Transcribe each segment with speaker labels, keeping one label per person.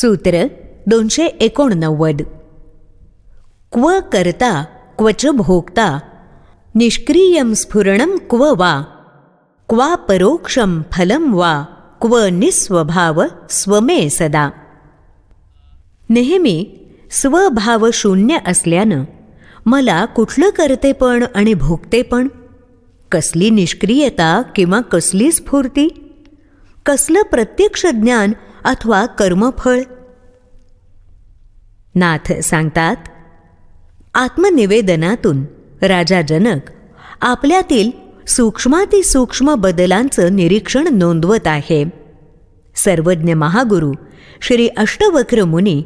Speaker 1: सूत्र दोनशे एकोणनव्वद. क्व करता क्वच भोक्ता निष्क्रियं स्फुरणं क्व वा क्वा परोक्षं फलं वा क्व निस्वभाव स्वमे सदा. नेहमी स्वभाव शून्य असल्यानं मला कुठलं करतेपण आणि भोगतेपण कसली निष्क्रियता किंवा कसली स्फूर्ती? कसलं प्रत्यक्ष ज्ञान अथवा कर्मफळ? नाथ सांगतात आत्मनिवेदनातून राजा जनक आपल्यातील सूक्ष्मातिसूक्ष्म बदलांचं निरीक्षण नोंदवत आहे. सर्वज्ञ महागुरु श्री अष्टवक्र मुनी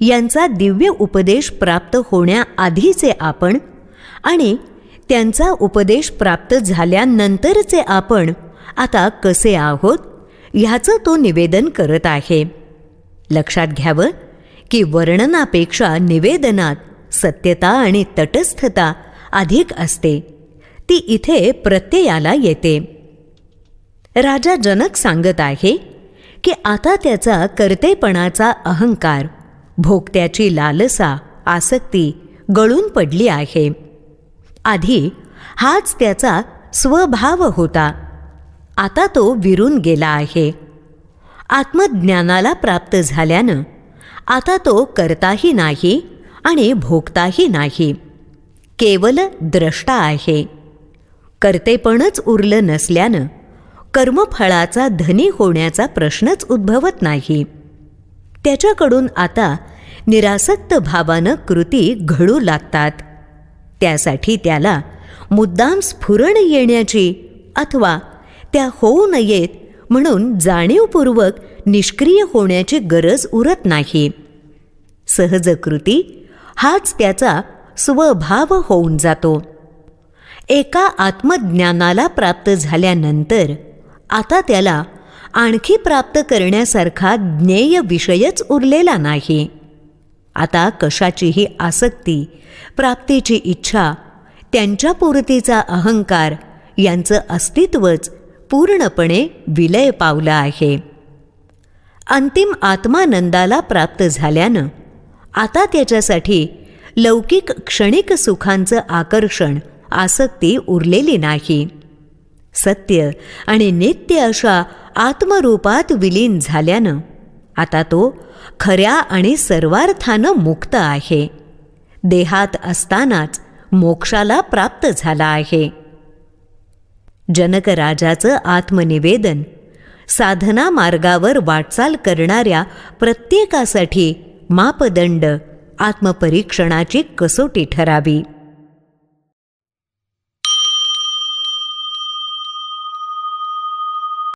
Speaker 1: यांचा दिव्य उपदेश प्राप्त होण्याआधीचे आपण आणि त्यांचा उपदेश प्राप्त झाल्यानंतरचे आपण आता कसे आहोत? ह्याचं तो निवेदन करत आहे. लक्षात घ्यावं की वर्णनापेक्षा निवेदनात सत्यता आणि तटस्थता अधिक असते. ती इथे प्रत्ययाला येते. राजा जनक सांगत आहे की आता त्याचा कर्तेपणाचा अहंकार भोगत्याची लालसा आसक्ती गळून पडली आहे. आधी हाच त्याचा स्वभाव होता. आता तो विरून गेला आहे. आत्मज्ञानाला प्राप्त झाल्यानं आता तो करताही नाही आणि भोगताही नाही. केवल द्रष्टा आहे. कर्तेपणच उरलं नसल्यानं कर्मफळाचा धनी होण्याचा प्रश्नच उद्भवत नाही. त्याच्याकडून आता निरासक्त भावानं कृती घडू लागतात. त्यासाठी त्याला मुद्दाम स्फुरण येण्याची अथवा त्या होऊ नयेत म्हणून जाणीवपूर्वक निष्क्रिय होण्याची गरज उरत नाही. सहज कृती हाच त्याचा स्वभाव होऊन जातो. एका आत्मज्ञानाला प्राप्त झाल्यानंतर आता त्याला आणखी प्राप्त करण्यासारखा ज्ञेय विषयच उरलेला नाही. आता कशाचीही आसक्ती प्राप्तीची इच्छा त्यांच्या पूर्तीचा अहंकार यांचं अस्तित्वच पूर्णपणे विलय पावलं आहे. अंतिम आत्मानंदाला प्राप्त झाल्यानं आता त्याच्यासाठी लौकिक क्षणिक सुखांचं आकर्षण आसक्ती उरलेली नाही. सत्य आणि नित्य अशा आत्मरूपात विलीन झाल्यानं आता तो खऱ्या आणि सर्वार्थानं मुक्त आहे. देहात असतानाच मोक्षाला प्राप्त झाला आहे. जनकराजाचं आत्मनिवेदन. साधना मार्गावर वाटचाल करणाऱ्या प्रत्येकासाठी मापदंड आत्मपरीक्षणाची कसोटी ठरावी.